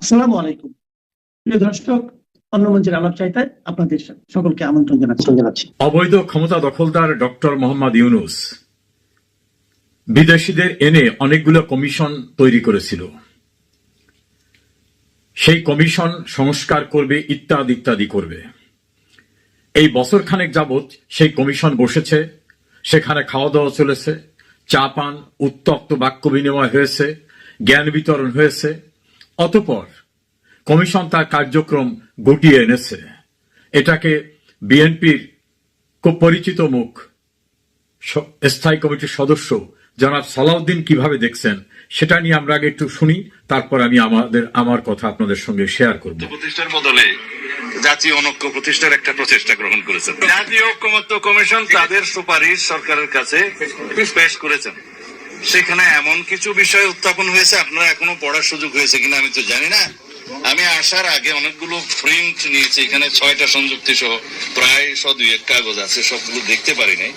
আসসালামু আলাইকুম। প্রিয় দর্শক অন্য মঞ্চের আলাপ চাইতে আপনাদের সকলকে আমন্ত্রণ জানাচ্ছি। জানাচ্ছি। অবৈধ ক্ষমতা দখলদার ডক্টর মোহাম্মদ ইউনুস বিদেশিদের এনে অনেকগুলো কমিশন তৈরি করেছিল। সেই কমিশন সংস্কার করবে ইত্যাদি ইত্যাদি করবে। এই বছর খানেক যাবৎ সেই কমিশন বসেছে সেখানে খাওয়া দাওয়া চলেছে চা পান উত্তপ্ত বাক্য বিনিময় হয়েছে জ্ঞান বিতরণ হয়েছে অতপর কমিশন তার কার্যক্রম গুটিয়ে এনেছে। এটাকে বিএনপির খুব পরিচিত মুখ স্থায়ী কমিটির সদস্য জনাব সালাউদ্দিন কীভাবে দেখছেন, সেটা নিয়ে আমরা আগে একটু শুনি, তারপর আমি আমাদের, আমার কথা আপনাদের সঙ্গে শেয়ার করব। প্রতিষ্ঠার বদলে জাতীয় অনৈক্য প্রতিষ্ঠার একটা প্রচেষ্টা গ্রহণ করেছেন। জাতীয় ঐক্যমত্য কমিশন তাদের সুপারিশ সরকারের কাছে পেশ করেছেন। সেখানে এমন কিছু বিষয় উত্থাপন হয়েছে, আপনারা এখনও পড়ার সুযোগ হয়েছে কিনা আমি তো জানি না। আমি আসার আগে অনেকগুলো প্রিন্ট নিয়েছি, এখানে ছয়টা সংযুক্তি সহ, প্রায় শ দুই এক কাগজ আছে, সবগুলো দেখতে পারি নাই।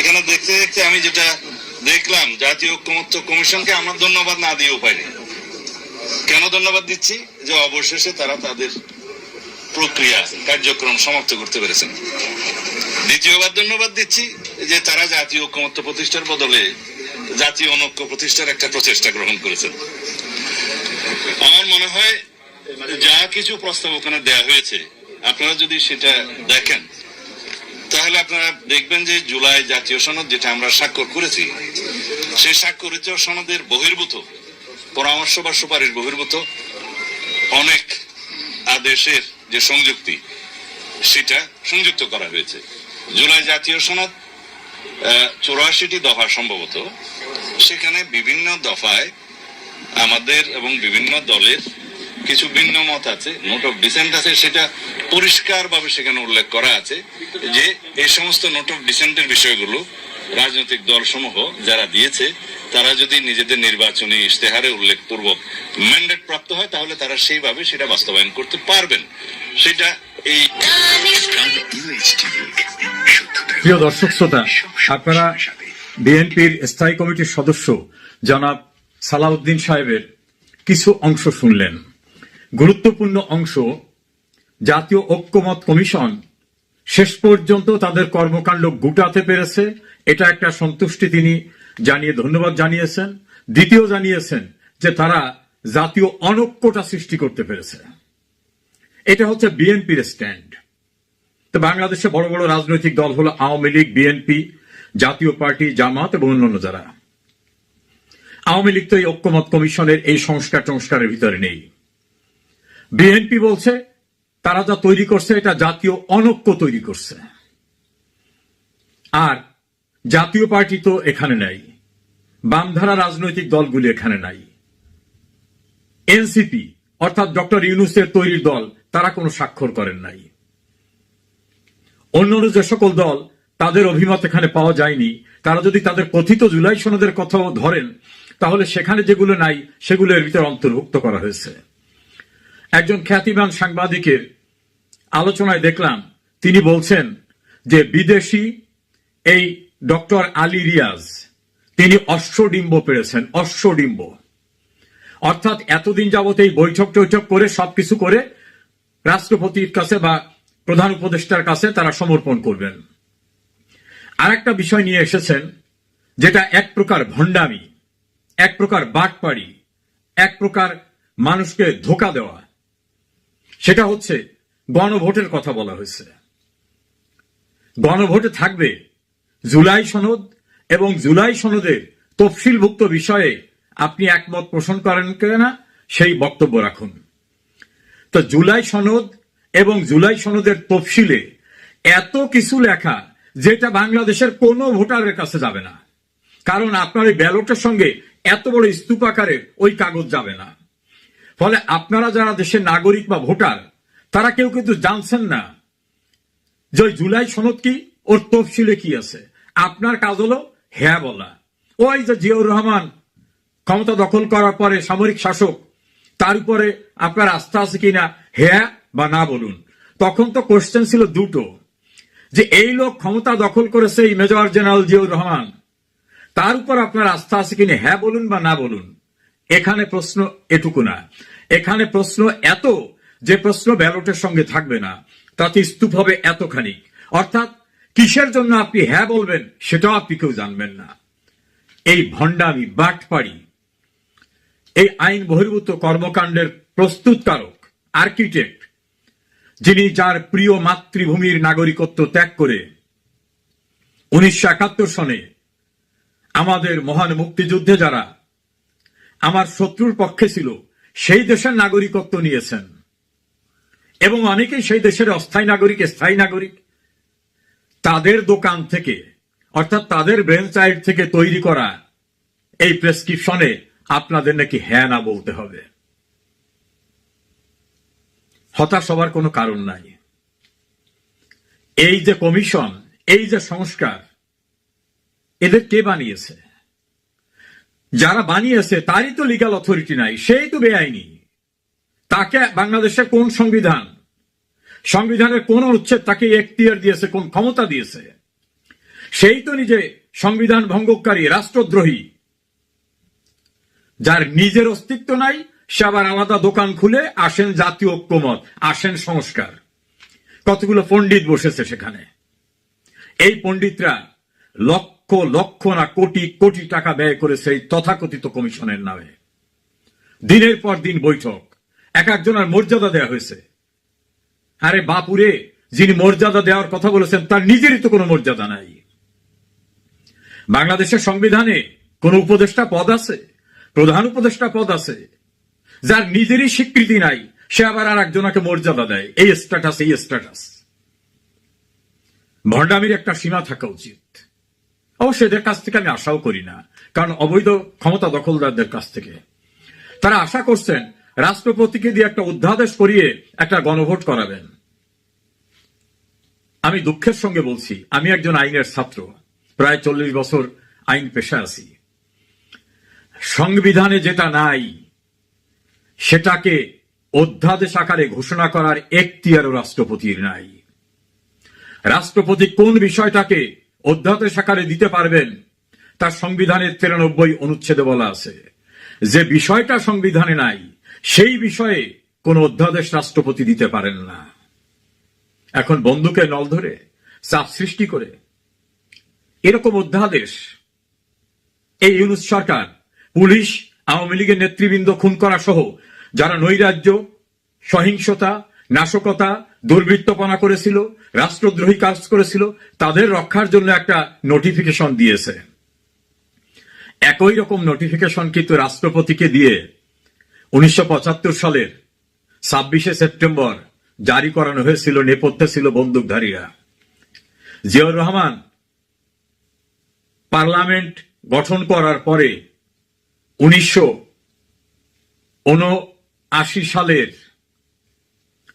এখানে দেখতে দেখতে আমি যেটা দেখলাম, জাতীয় ঐক্যমত্য কমিশনকে আমার ধন্যবাদ না দিয়েও পাইনি কেন ধন্যবাদ দিচ্ছি? যে অবশেষে তারা তাদের প্রক্রিয়া, কার্যক্রম সমাপ্ত করতে পেরেছেন। দ্বিতীয়বার ধন্যবাদ দিচ্ছি যে তারা জাতীয় ঐক্যমত্য প্রতিষ্ঠার বদলে জাতীয় অনৈক্য প্রতিষ্ঠার একটা প্রচেষ্টা গ্রহণ করেছেন। আমার মনে হয় যা কিছু প্রস্তাব ওখানে দেয়া হয়েছে, আপনারা যদি সেটা দেখেন, তাহলে আপনারা দেখবেন যে জুলাই জাতীয় সনদ যেটা আমরা স্বাক্ষর করেছি, সেই স্বাক্ষরিত সনদের বহির্ভূত, পরামর্শ বা সুপারিশ বহির্ভূত অনেক আদেশের যে সংযুক্তি, সেটা সংযুক্ত করা হয়েছে। জুলাই জাতীয় সনদ চৌরাশিটি দফা সম্ভবত। সেখানে বিভিন্ন দফায় আমাদের এবং বিভিন্ন দলের কিছু ভিন্ন মত আছে নোট অফ ডিসেন্ট আছে সেটা পরিষ্কারভাবে সেখানে উল্লেখ করা আছে যে এই সমস্ত নোট অফ ডিসেন্টের বিষয়গুলো রাজনৈতিক দলসমূহ যারা দিয়েছে তারা যদি নিজেদের নির্বাচনী ইশতেহারে উল্লেখপূর্বক ম্যান্ডেট প্রাপ্ত হয় তাহলে তারা সেইভাবে সেটা বাস্তবায়ন করতে পারবেন। সেটা এই প্রিয় দর্শক শ্রোতা, আপনারা বিএনপির স্থায়ী কমিটির সদস্য জনাব সালাউদ্দিন সাহেবের কিছু অংশ শুনলেন। গুরুত্বপূর্ণ অংশ, জাতীয় ঐক্যমত কমিশন শেষ পর্যন্ত তাদের কর্মকাণ্ড গুটাতে পেরেছে। এটা একটা সন্তুষ্টি তিনি জানিয়ে, ধন্যবাদ জানিয়েছেন। দ্বিতীয় জানিয়েছেন যে তারা জাতীয় অনৈক্যটা সৃষ্টি করতে পেরেছে। এটা হচ্ছে বিএনপির স্ট্যান্ড বাংলাদেশে বড় বড় রাজনৈতিক দল হলো আওয়ামী লীগ, বিএনপি, জাতীয় পার্টি, জামাত এবং অন্যান্য যারা। আওয়ামী লীগ তো এই ঐক্যমত কমিশনের এই সংস্কার সংস্কারের ভিতরে নেই। বিএনপি বলছে, তারা যা তৈরি করছে, এটা জাতীয় অনৈক্য তৈরি করছে। আর জাতীয় পার্টি তো এখানে নাই। বামধারা রাজনৈতিক দলগুলি এখানে নাই। এনসিপি, অর্থাৎ ডক্টর ইউনুসের তৈরির দল, তারা কোনো স্বাক্ষর করেন নাই। অন্যান্য যে সকল দল তাদের অভিমত এখানে পাওয়া যায়নি, তারা যদি তাদের কথিত জুলাই সনদের কথাও ধরেন, তাহলে সেখানে যেগুলো নাই, সেগুলো এর ভিতরে অন্তর্ভুক্ত করা হয়েছে। একজন খ্যাতিমান সাংবাদিকের আলোচনায় দেখলাম, তিনি বলছেন যে বিদেশি এই ডক্টর আলী রিয়াজ, তিনি অশ্বডিম্ব পেরেছেন, অশ্বডিম্ব। অর্থাৎ এতদিন যাবত এই বৈঠক টৈঠক করে সবকিছু করে রাষ্ট্রপতির কাছে বা প্রধান উপদেষ্টার কাছে তারা সমর্পণ করবেন। আর একটা বিষয় নিয়ে এসেছেন, যেটা এক প্রকার ভণ্ডামি, এক প্রকার বাটপাড়ি, এক প্রকার মানুষকে ধোকা দেওয়া। সেটা হচ্ছে গণভোটের কথা বলা হয়েছে। গণভোটে থাকবে জুলাই সনদ এবং জুলাই সনদের তফসিলভুক্ত বিষয়ে আপনি একমত পোষণ করেন কিনা, সেই বক্তব্য রাখুন। তো জুলাই সনদ এবং জুলাই সনদের তফসিলে এত কিছু লেখা যেটা বাংলাদেশের কোনো ভোটারের কাছে যাবে না। কারণ আপনার এই ব্যালটের সঙ্গে এত বড় স্তূপাকারে ওই কাগজ যাবে না। ফলে আপনারা যারা দেশের নাগরিক বা ভোটার, তারা কেউ কিন্তু জানছেন না যে ওই জুলাই সনদ কি, ওর তফসিলে কি আছে। আপনার কাজ হলো হ্যাঁ বলা। ওই যে জিয়াউর রহমান ক্ষমতা দখল করার পরে সামরিক শাসক, তার উপরে আপনার আস্থা আছে কিনা? হ্যাঁ বা না বলুন। তখন তো কোশ্চেন ছিল দুটো। যে এই লোক ক্ষমতা দখল করেছে এই মেজর জেনারেল জিয়াউর রহমান। তার উপর আপনার আস্থা আছে কিনা হ্যাঁ বলুন বা না বলুন। এখানে প্রশ্ন এটুকু না। এখানে প্রশ্ন এত যে প্রশ্ন ব্যালটের সঙ্গে থাকবে না। তাতে স্তূপ হবে এতখানি। অর্থাৎ কিসের জন্য আপনি হ্যাঁ বলবেন সেটাও আপনি কেউ জানবেন না। এই ভণ্ডামি, বাটপাড়ি, এই আইন বহির্ভূত কর্মকাণ্ডের প্রস্তুতকারক, আর্কিটেক্ট যিনি যার প্রিয় মাতৃভূমির নাগরিকত্ব ত্যাগ করে উনিশশো একাত্তর সনে আমাদের মহান মুক্তিযুদ্ধে যারা আমার শত্রুর পক্ষে ছিল, সেই দেশের নাগরিকত্ব নিয়েছেন। এবং অনেকেই সেই দেশের অস্থায়ী নাগরিক, স্থায়ী নাগরিক। তাদের দোকান থেকে, অর্থাৎ তাদের ব্রেন থেকে তৈরি করা এই প্রেসক্রিপশনে আপনাদের নাকি হ্যাঁ না বলতে হবে। হতাশ হবার কোনো কারণ নাই। এই যে কমিশন, এই যে সংস্কার, এদের কে বানিয়েছে? যারা বানিয়েছে, তারই তো লিগাল অথরিটি নাই, সেই তো বেআইনি। তাকে বাংলাদেশের কোন সংবিধান, সংবিধানের কোন উচ্ছেদ তাকে এখতিয়ার দিয়েছে, কোন ক্ষমতা দিয়েছে? সেই তো নিজে সংবিধান ভঙ্গকারী, রাষ্ট্রদ্রোহী, যার নিজের অস্তিত্ব নাই সে আবার আলাদা দোকান খুলে আসেন জাতীয় ঐক্যমত, আসেন সংস্কার। কতগুলো পণ্ডিত বসেছে সেখানে। এই পণ্ডিতরা লক্ষ লক্ষ না কোটি কোটি টাকা ব্যয় করেছে এই তথাকথিত কমিশনের নামে। দিনের পর দিন বৈঠক। এক একজনের মর্যাদা দেওয়া হয়েছে। আরে বাপুরে, যিনি মর্যাদা দেওয়ার কথা বলেছেন, তার নিজেরই তো কোনো মর্যাদা নাই। বাংলাদেশের সংবিধানে কোন উপদেষ্টা পদ আছে? প্রধান উপদেষ্টা পদ আছে? যার নিজেরই স্বীকৃতি নাই, সে আবার আর একজনকে মর্যাদা দেয়। এই স্ট্যাটাস এই স্ট্যাটাস ভণ্ডামির একটা সীমা থাকা উচিত। অবশ্য এদের কাছ থেকে আমি আশাও করি না, কারণ অবৈধ ক্ষমতা দখলদারদের কাছ থেকে। তারা আশা করছেন, রাষ্ট্রপতিকে দিয়ে একটা অধ্যাদেশ করিয়ে একটা গণভোট করাবেন। আমি দুঃখের সঙ্গে বলছি, আমি একজন আইনের ছাত্র, প্রায় চল্লিশ বছর আইন পেশা আছি। সংবিধানে যেটা নাই সেটাকে অধ্যাদেশ আকারে ঘোষণা করার এখতিয়ারও রাষ্ট্রপতির নাই। রাষ্ট্রপতি কোন বিষয়টাকে অধ্যাদেশ আকারে দিতে পারবেন, তার সংবিধানের তিরানব্বই অনুচ্ছেদে বলা আছে। যে বিষয়টা সংবিধানে নাই, সেই বিষয়ে কোন অধ্যাদেশ রাষ্ট্রপতি দিতে পারেন না। এখন বন্দুকে নল ধরে, চাপ সৃষ্টি করে, এরকম অধ্যাদেশ, এই ইউনুস সরকার, পুলিশ আওয়ামী লীগের নেতৃবৃন্দ খুন করা সহ যারা নৈরাজ্য, সহিংসতা, নাশকতা, দুর্বৃত্তপনা করেছিল, রাষ্ট্রদ্রোহী কাজ করেছিল, তাদের রক্ষার জন্য একটা নোটিফিকেশন দিয়েছে। একই রকম নোটিফিকেশন কিন্তু রাষ্ট্রপতিকে দিয়ে উনিশশো পঁচাত্তর সালের ছাব্বিশে সেপ্টেম্বর জারি করানো হয়েছিল, নেপথ্যে ছিল বন্দুকধারীরা। জিয়াউর রহমান পার্লামেন্ট গঠন করার পরে উনিশশো উনআশি সালের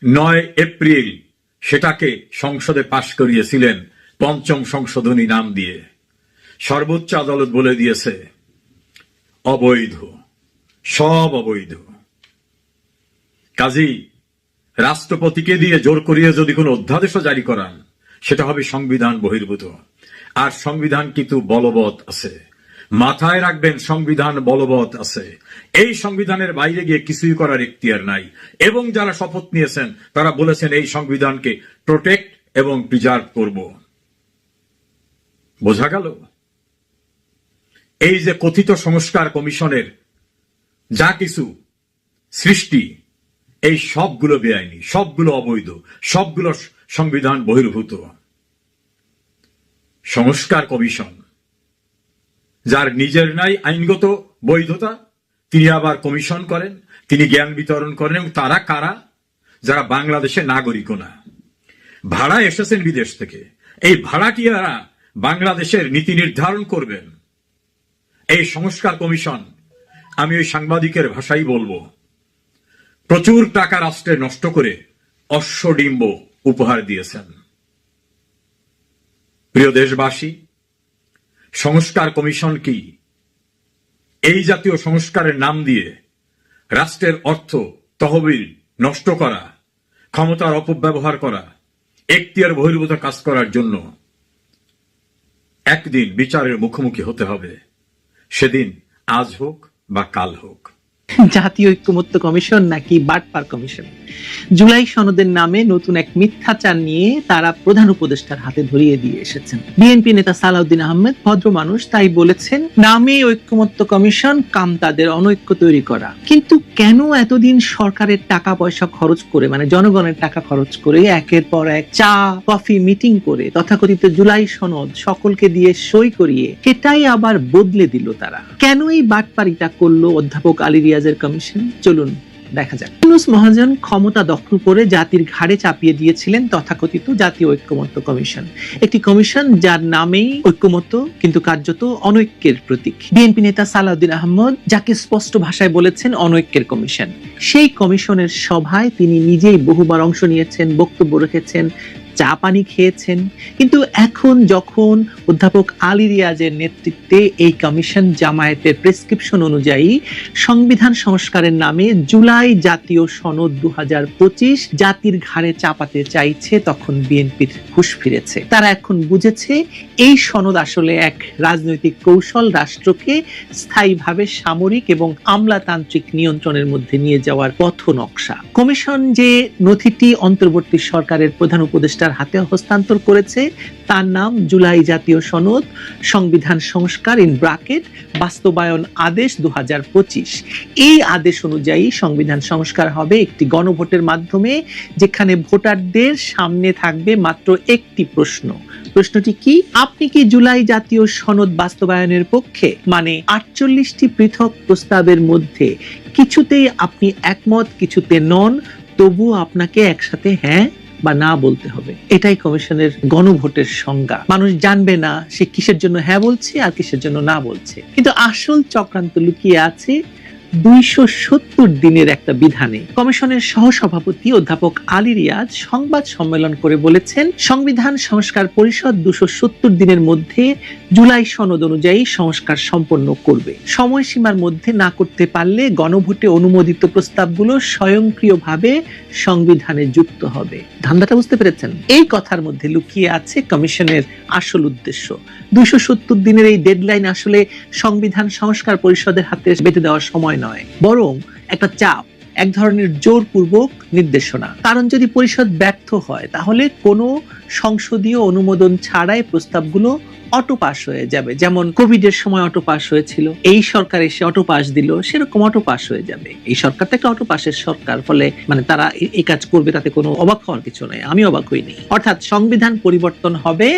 নয় এপ্রিল সেটাকে সংসদে পাশ করিয়েছিলেন পঞ্চম সংশোধনী নাম দিয়ে। সর্বোচ্চ আদালত বলে দিয়েছে, অবৈধ, সব অবৈধ। কাজী, রাষ্ট্রপতিকে দিয়ে জোর করিয়ে যদি কোনো অধ্যাদেশও জারি করান, সেটা হবে সংবিধান বহির্ভূত। আর সংবিধান কিন্তু বলবৎ আছে। মাথায় রাখবেন, সংবিধান বলবৎ আছে। এই সংবিধানের বাইরে গিয়ে কিছুই করার এখতিয়ার নাই। এবং যারা শপথ নিয়েছেন, তারা বলেছেন এই সংবিধানকে প্রোটেক্ট এবং প্রিজার্ভ করব। বোঝা গেল? এই যে কথিত সংস্কার কমিশনের যা কিছু সৃষ্টি, এই সবগুলো বেআইনি, সবগুলো অবৈধ, সবগুলো সংবিধান বহির্ভূত। সংস্কার কমিশন যার নিজের নাই আইনগত বৈধতা, তিনি আবার কমিশন করেন, তিনি জ্ঞান বিতরণ করেন, এবং তারা কারা? যারা বাংলাদেশের নাগরিকও না। ভাড়া এসেছেন বিদেশ থেকে। এই ভাড়াটিয়ারা বাংলাদেশের নীতি নির্ধারণ করবেন। এই সংস্কার কমিশন, আমি ওই সাংবাদিকের ভাষাই বলব, প্রচুর টাকা রাষ্ট্রে নষ্ট করে অশ্বডিম্ব উপহার দিয়েছেন। প্রিয় দেশবাসী সংস্কার কমিশন কি? এই জাতীয় সংস্কারের নাম দিয়ে রাষ্ট্রের অর্থ তহবিল নষ্ট করা, ক্ষমতার অপব্যবহার করা এখতিয়ার বহির্ভূত কাজ করার জন্য একদিন বিচারের মুখোমুখি হতে হবে। সেদিন আজ হোক বা কাল হোক। জাতীয় ঐক্যমত্য কমিশন নাকি বাটপার কমিশন? জুলাই সনদের নামে নতুন এক মিথ্যাচার নিয়ে তারা প্রধান উপদেষ্টার হাতে ধরিয়ে দিয়ে এসেছেন। বিএনপি নেতা সালাউদ্দিন আহমেদ ভদ্র মানুষ, তাই বলেছেন, নামে ঐক্যমত্য কমিশন কাম তাদের অনৈক্য তৈরি করা। কিন্তু কেন এতদিন সরকারের টাকা পয়সা খরচ করে মানে জনগণের টাকা খরচ করে একের পর এক চা, কফি, মিটিং করে তথাকথিত জুলাই সনদ সকলকে দিয়ে সই করিয়ে সেটাই আবার বদলে দিল তারা। কেন এই বাটপারিটা করল অধ্যাপক আলী রিয়াজের কমিশন চলুন দেখা যাক। ইউনুস মহাজন ক্ষমতা দখল করে জাতির ঘাড়ে চাপিয়ে দিয়েছিলেন তথাকথিত জাতীয় ঐক্যমত্য কমিশন। একটি কমিশন যার নামেই ঐক্যমত্য, কিন্তু কার্যত অনৈক্যের প্রতীক। বিএনপি নেতা সালাউদ্দিন আহমদ যাকে স্পষ্ট ভাষায় বলেছেন অনৈক্যের কমিশন। সেই কমিশনের সভায় তিনি নিজেই বহুবার অংশ নিয়েছেন, বক্তব্য রেখেছেন চা পানি খেয়েছেন। কিন্তু এখন যখন অধ্যাপক আলী রিয়াজের নেতৃত্বে এই কমিশন জামায়াতের প্রেসক্রিপশন অনুযায়ী সংবিধান সংস্কারের নামে জুলাই জাতীয় সনদ দু জাতির ঘাড়ে চাপাতে চাইছে, তখন বিএনপির হুশ ফিরেছে। তারা এখন বুঝেছে এই সনদ আসলে এক রাজনৈতিক কৌশল রাষ্ট্রকে স্থায়ীভাবে সামরিক এবং আমলাতান্ত্রিক নিয়ন্ত্রণের মধ্যে নিয়ে যাওয়ার পথ নকশা। কমিশন যে নথিটি অন্তর্বর্তী সরকারের প্রধান উপদেষ্টার হাতে হস্তান্তর করেছে। তার নাম জুলাই জাতীয় সনদ, সংবিধান সংস্কার ইন ব্রাকেট বাস্তবায়ন আদেশ দু এই আদেশ অনুযায়ী সংবিধান সংস্কার হবে একটি গণভোটের মাধ্যমে, যেখানে ভোটারদের সামনে থাকবে মাত্র একটি প্রশ্ন। প্রশ্নটি কি? আপনি কি জুলাই জাতীয় সনদ বাস্তবায়নের পক্ষে? মানে আটচল্লিশটি পৃথক প্রস্তাবের মধ্যে কিছুতেই আপনি একমত, কিছুতে নন, তবুও আপনাকে একসাথে হ্যাঁ? বা না বলতে হবে। এটাই কমিশনের গণভোটের সংজ্ঞা। মানুষ জানবে না সে কিসের জন্য হ্যাঁ বলছে আর কিসের জন্য না বলছে। কিন্তু আসল চক্রান্ত লুকিয়ে আছে দুইশো সত্তর দিনের একটা বিধানে কমিশনের সহসভাপতি অধ্যাপক আলী রিয়াজ সংবাদ সম্মেলন করে বলেছেন, সংবিধান সংস্কার পরিষদ দুশো দিনের মধ্যে জুলাই সনদ অনুযায়ী সংস্কার সম্পন্ন করবে। সময়সীমার মধ্যে না করতে পারলে গণভোটে অনুমোদিত প্রস্তাবগুলো স্বয়ংক্রিয়ভাবে সংবিধানে যুক্ত হবে। ধান্দাটা বুঝতে পেরেছেন? এই কথার মধ্যে লুকিয়ে আছে কমিশনের আসল উদ্দেশ্য। সত্তর দিনের এই ডেডলাইন আসলে সংবিধান সংস্কার পরিষদের হাতে বেঁধে দেওয়ার সময় নয়, বরং একটা চাপ, এক ধরনের জোরপূর্বক নির্দেশনা। কারণ যদি পরিষদ ব্যর্থ হয়, তাহলে কোনো সংসদীয় অনুমোদন ছাড়াই প্রস্তাবগুলো অটো পাস হয়ে যাবে। যেমন কোভিড এর সময় অটো পাস হয়েছিল, এই সরকার এসে অটো পাস দিল, সেরকম অটো পাস হয়ে যাবে। এই সরকার তো একটা অটো পাসের সরকার, ফলে মানে তারা এই কাজ করবে তাতে কোনো অবাক হওয়ার কিছু নেই। আমি অবাক হইনি। অর্থাৎ সংবিধান পরিবর্তন হবে,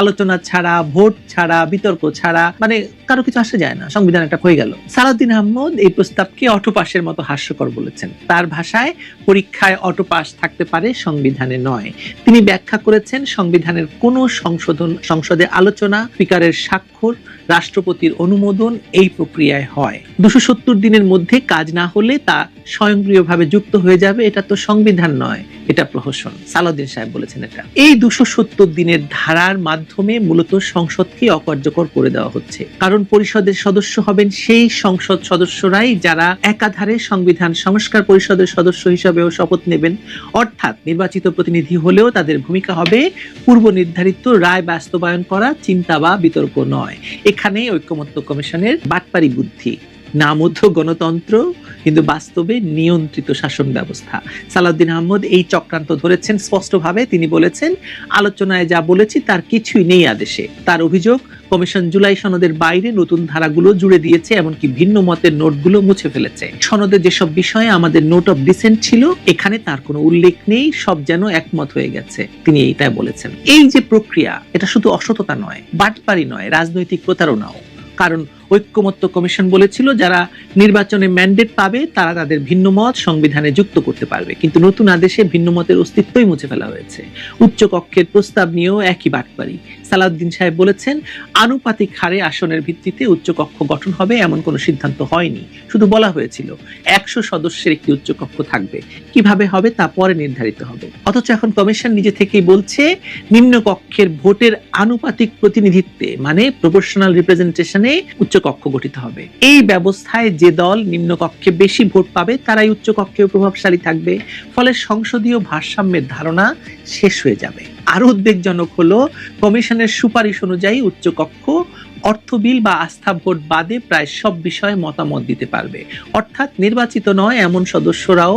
আলোচনা ছাড়া, ভোট ছাড়া, বিতর্ক ছাড়া মানে কারও কিছু আসা যায় না, সংবিধান একটা হয়ে গেল। সালাউদ্দিন আহমদ এই প্রস্তাবকে অটো পাসের মতো হাস্যকর বলেছেন। তার ভাষায় পরীক্ষায় অটো পাস থাকতে পারে, সংবিধানে নয়। তিনি ব্যাখ্যা করেছেন সংবিধানের কোনো সংশোধন সংসদে আলোচনা স্পিকারের স্বাক্ষর রাষ্ট্রপতির অনুমোদন এই প্রক্রিয়ায় হয়। দুশো সত্তর দিনের মধ্যে কাজ না হলে তা স্বয়ংক্রিয়ভাবে যুক্ত হয়ে যাবে, এটা তো সংবিধান নয়, এটা প্রহসন, সালাউদ্দিন সাহেব বলেছেন এটা। এই দুশো সত্তর দিনের ধারার মাধ্যমে মূলত সংসদকে অকার্যকর করে দেওয়া হচ্ছে। কারণ পরিষদের সদস্য হবেন সেই সংসদ সদস্যরাই যারা একাধারে সংবিধান সংস্কার পরিষদের সদস্য হিসাবেও শপথ নেবেন, অর্থাৎ নির্বাচিত প্রতিনিধি হলেও তাদের ভূমিকা হবে পূর্ব নির্ধারিত রায় বাস্তবায়ন করা, চিন্তা বা বিতর্ক নয়। এখানে ঐক্যমত্য কমিশনের বাটপারি বুদ্ধি। নামধ্য গণতন্ত্র কিন্তু বাস্তবে নিয়ন্ত্রিত শাসন ব্যবস্থা। সালাউদ্দিন আহমদ এই চক্রান্ত ধরেছেন। স্পষ্টভাবে তিনি বলেছেন, আলোচনায় যা বলেছি তার কিছুই নেই আদেশে। তার অভিযোগ, কমিশন জুলাই সনদের বাইরে নতুন ধারাগুলো জুড়ে দিয়েছে, এমনকি ভিন্ন মতের নোটগুলো মুছে ফেলেছে। সনদে যেসব বিষয়ে আমাদের নোট অফ ডিসেন্ট ছিল, এখানে তার কোনো উল্লেখ নেই, সব যেন একমত হয়ে গেছে। তিনি এইটাই বলেছেন। এই যে প্রক্রিয়া, এটা শুধু অসততা নয়, বাটপারি নয়, রাজনৈতিক প্রতারণাও। কারণ ঐক্যমত্য কমিশন বলেছিল, যারা নির্বাচনে ম্যান্ডেট পাবে, তারা তাদের ভিন্ন মত সংবিধানে যুক্ত করতে পারবে। কিন্তু নতুন আদেশে ভিন্ন মতের অস্তিত্বই মুছে ফেলা হয়েছে। উচ্চ কক্ষের প্রস্তাব নিয়েও একই বাটপারি। সালাউদ্দিন সাহেব বলেছেন, আনুপাতিক হারে আসনের ভিত্তিতে উচ্চ কক্ষ গঠন হবে এমন কোনো সিদ্ধান্ত হয়নি। শুধু বলা হয়েছিল, একশো সদস্যের একটি উচ্চ কক্ষ থাকবে। কীভাবে হবে তা পরে নির্ধারিত হবে। অথচ এখন কমিশন নিজে থেকেই বলছে নিম্ন কক্ষের ভোটের আনুপাতিক প্রতিনিধিত্বে মানে প্রপোর্শনাল রিপ্রেজেন্টেশনে উচ্চ কক্ষ গঠিত হবে। এই ব্যবস্থায় যে দল নিম্ন কক্ষে বেশি ভোট পাবে, তারাই উচ্চ কক্ষে প্রভাবশালী থাকবে। ফলে সংসদীয় ভারসাম্যের ধারণা শেষ হয়ে যাবে। আরও উদ্বেগজনক হলো কমিশনের সুপারিশ অনুযায়ী উচ্চ কক্ষ অর্থ বিল বা আস্থা ভোট বাদে প্রায় সব বিষয়ে মতামত দিতে পারবে। অর্থাৎ নির্বাচিত নয়, এমন সদস্যরাও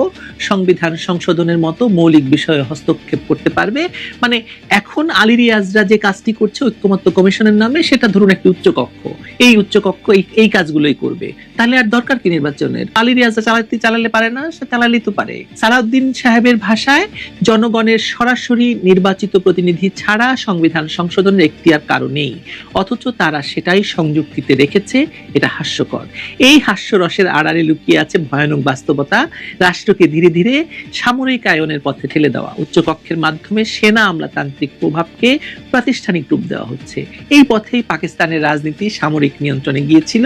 সংবিধান সংশোধনের মতো মৌলিক বিষয়ে হস্তক্ষেপ করতে পারবে। মানে এখন আলী রিয়াজরা যে কাজটি করছে, ঐক্যমত্য কমিশনের নামে, সেটা ধরুন একটি উচ্চকক্ষ। এই উচ্চকক্ষ এই কাজগুলোই করবে। তাহলে আর দরকার কি নির্বাচনের? আলী রিয়াজরা চালাতে চালালে পারে না, সে চালালেই তো পারে। সালাউদ্দিন সাহেবের ভাষায়, জনগণের সরাসরি নির্বাচিত প্রতিনিধি ছাড়া সংবিধান সংশোধনের এখতিয়ার কারও নেই। অথচ তারা সেটাই সংযুক্তিতে রেখেছে, এটা হাস্যকর। এই হাস্যরসের আড়ালে লুকিয়ে আছে ভয়ানক বাস্তবতা, রাষ্ট্রকে ধীরে ধীরে সামরিক আয়নের পথে ঠেলে দেওয়া। উচ্চকক্ষের মাধ্যমে সেনা আমলাতান্ত্রিক প্রভাবকে প্রাতিষ্ঠানিক রূপ দেওয়া হচ্ছে। এই পথেই পাকিস্তানের রাজনীতি সামরিক নিয়ন্ত্রণে গিয়েছিল।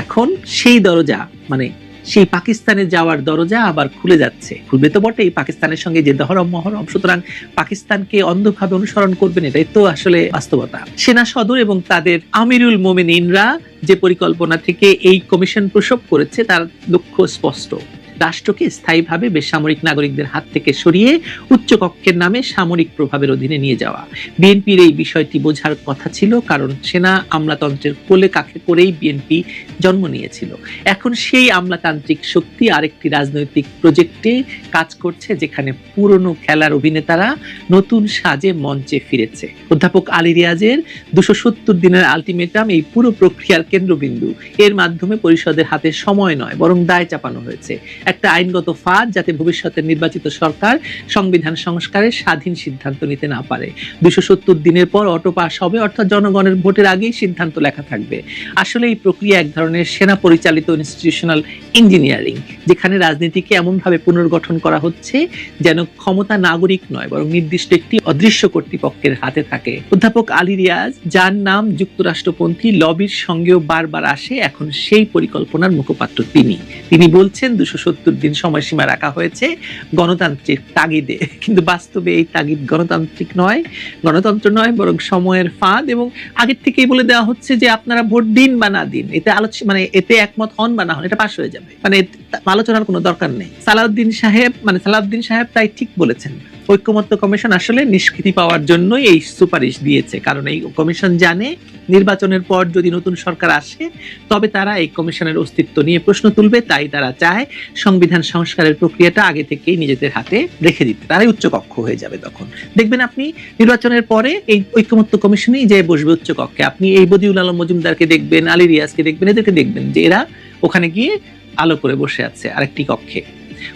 এখন সেই দরজা মানে সেই পাকিস্তানে যাওয়ার দরজা আবার খুলে যাচ্ছে। খুলবে তো বটেই, পাকিস্তানের সঙ্গে যে দহরম মহরম। সুতরাং পাকিস্তানকে অন্ধভাবে অনুসরণ করবেন, এটাই তো আসলে বাস্তবতা। সেনা সদর এবং তাদের আমিরুল মোমিনিনরা যে পরিকল্পনা থেকে এই কমিশন প্রসব করেছে, তার লক্ষ্য স্পষ্ট। রাষ্ট্রকে স্থায়ীভাবে বেসামরিক নাগরিকদের হাত থেকে সরিয়ে উচ্চকক্ষের নামে সামরিক প্রভাবের অধীনে নিয়ে যাওয়া। বিএনপির এই বিষয়টি বোঝার কথা ছিল, কারণ সেনা আমলাতন্ত্রের কোলে কাকে করেই বিএনপি জন্ম নিয়েছিল। এখন সেই আমলাতান্ত্রিক শক্তি আরেকটি রাজনৈতিক প্রজেক্টে কাজ করছে, যেখানে পুরনো খেলার অভিনেতারা নতুন সাজে মঞ্চে ফিরেছে। অধ্যাপক আলী রিয়াজের দুশো সত্তর দিনের আলটিমেটাম এই পুরো প্রক্রিয়ার কেন্দ্রবিন্দু। এর মাধ্যমে পরিষদের হাতে সময় নয়, বরং দায় চাপানো হয়েছে। একটা আইনগত ফাঁদ যাতে ভবিষ্যতের নির্বাচিত সরকার সংবিধান সংস্কারের স্বাধীন সিদ্ধান্ত নিতে না পারে। দুশো সত্তর দিনের পর অটো পাস হবে, অর্থাৎ জনগণের ভোটের আগেই সিদ্ধান্ত লেখা থাকবে। আসলে এই প্রক্রিয়া এক ধরনের সেনা পরিচালিত ইনস্টিটিউশনাল ইঞ্জিনিয়ারিং যেখানে রাজনীতিকে এমনভাবে পুনর্গঠন করা হচ্ছে যেন ক্ষমতা নাগরিক নয়, বরং নির্দিষ্ট একটি অদৃশ্য কর্তৃপক্ষের হাতে থাকে। অধ্যাপক আলী রিয়াজ, যার নাম যুক্তরাষ্ট্রপন্থী লবির সঙ্গেও বারবার আসে, এখন সেই পরিকল্পনার মুখপাত্র তিনি। তিনি বলছেন, দুশো সত্তর দিন সময়সীমা রাখা হয়েছে গণতান্ত্রিক তাগিদে। কিন্তু বাস্তবে এই তাগিদ গণতান্ত্রিক নয়, গণতন্ত্র নয়, বরং সময়ের ফাঁদ এবং আগের থেকেই বলে দেওয়া হচ্ছে যে আপনারা ভোট দিন বা না দিন, এতে আলোচনা মানে এতে একমত হন বা না হন, এটা পাশ হয়ে যাবে। মানে আলোচনার কোনো দরকার নেই। সালাউদ্দিন সাহেব মানে সালাউদ্দিন সাহেব তাই ঠিক বলেছেন। ঐক্যমত্য কমিশন আসলে নিষ্কৃতি পাওয়ার জন্যই এই সুপারিশ দিয়েছে। কারণ এই কমিশন জানে নির্বাচনের পর যদি নতুন সরকার আসে, তবে তারা এই কমিশনের অস্তিত্ব নিয়ে প্রশ্ন তুলবে, তাই তারা চায় সংবিধান সংস্কারের প্রক্রিয়াটা আগে থেকেই নিজেদের হাতে রেখে দিতে। তারাই উচ্চকক্ষ হয়ে যাবে তখন। দেখবেন আপনি নির্বাচনের পরে এই ঐক্যমত্য কমিশনেই যে বসবে উচ্চকক্ষে। আপনি এই বদিউল আলম মজুমদারকে দেখবেন, আলী রিয়াজকে দেখবেন, এদেরকে দেখবেন যে এরা ওখানে গিয়ে আলো করে বসে আছে আরেকটি কক্ষে।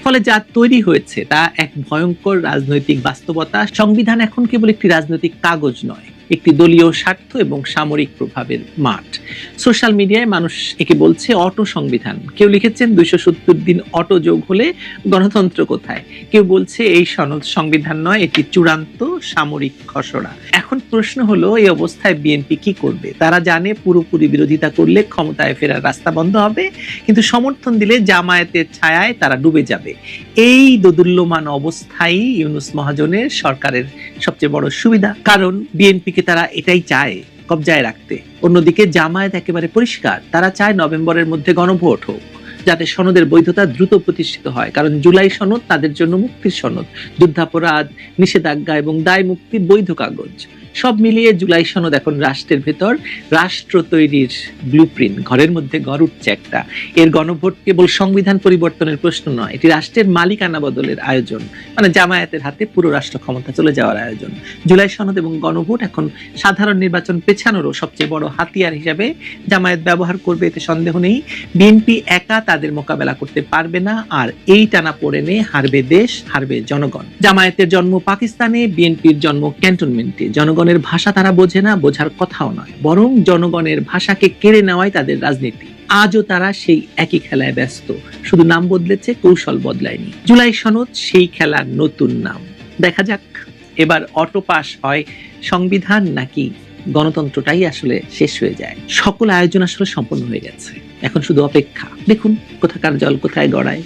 ফলে যা তৈরি হয়েছে তা এক ভয়ঙ্কর রাজনৈতিক বাস্তবতা। সংবিধান এখন কেবল একটি রাজনৈতিক কাগজ নয় একটি দলীয় স্বার্থ এবং সামরিক প্রভাবের মাঠ। সোশ্যাল মিডিয়ায় মানুষ একে বলছে অটো সংবিধান। কেউ লিখেছেন দুইশো সত্তর দিন অটো যোগ হলে গণতন্ত্র কোথায়? কেউ বলছে এই সনদ সংবিধান নয়, এটি চূড়ান্ত সামরিক খসড়া। এখন প্রশ্ন হলো, এই অবস্থায় বিএনপি কি করবে? তারা জানে পুরোপুরি বিরোধিতা করলে ক্ষমতায় ফেরার রাস্তা বন্ধ হবে, কিন্তু সমর্থন দিলে জামায়াতের ছায়ায় তারা ডুবে যাবে। এই দোদুল্যমান অবস্থায় ইউনুস মহাজনের সরকারের সবচেয়ে বড় সুবিধা। কারণ বিএনপিকে তারা এটাই চায় কবজায় রাখতে। অন্যদিকে জামায়াত একেবারে পরিষ্কার, তারা চায় নভেম্বরের মধ্যে গণভোট হোক, যাতে সনদের বৈধতা দ্রুত প্রতিষ্ঠিত হয়, কারণ জুলাই সনদ তাদের জন্য মুক্তির সনদ। যুদ্ধাপরাধ নিষেধাজ্ঞা এবং দায় মুক্তি বৈধ কাগজ। সব মিলিয়ে জুলাই সনদ এখন রাষ্ট্রের ভেতর, রাষ্ট্র তৈরির ব্লুপ্রিন্ট ঘরের মধ্যে ঘর উঠছে একটা। এর গণভোট কেবল সংবিধান পরিবর্তনের প্রশ্ন নয়, এটি রাষ্ট্রের মালিকানা বদলের আয়োজন মানে জামায়াতের হাতে পুরো রাষ্ট্র ক্ষমতা চলে যাওয়ার আয়োজন। জুলাই সনদ এবং গণভোট এখন সাধারণ নির্বাচন পেছানোরও সবচেয়ে বড় হাতিয়ার হিসাবে জামায়াত ব্যবহার করবে, এতে সন্দেহ নেই। বিএনপি একা তাদের মোকাবেলা করতে পারবে না, আর এই টানা পড়েনে হারবে দেশ, হারবে জনগণ। জামায়াতের জন্ম পাকিস্তানে, বিএনপির জন্ম ক্যান্টনমেন্টে। জনগণের ভাষা তারা বোঝে না, বোঝার কথাও নয়। বরং জনগণের ভাষাকে কেড়ে নেওয়াই তাদের রাজনীতি। আজও তারা সেই একই খেলায় ব্যস্ত। শুধু নাম বদলেছে, কৌশল বদলায়নি। জুলাই সনদ, সেই খেলার নতুন নাম। দেখা যাক, এবার অটো পাস হয় সংবিধান নাকি গণতন্ত্রটাই আসলে শেষ হয়ে যায়। সকল আয়োজন আসলে সম্পন্ন হয়ে গেছে। এখন শুধু অপেক্ষা। দেখুন, কোথাকার জল কোথায় গড়ায়।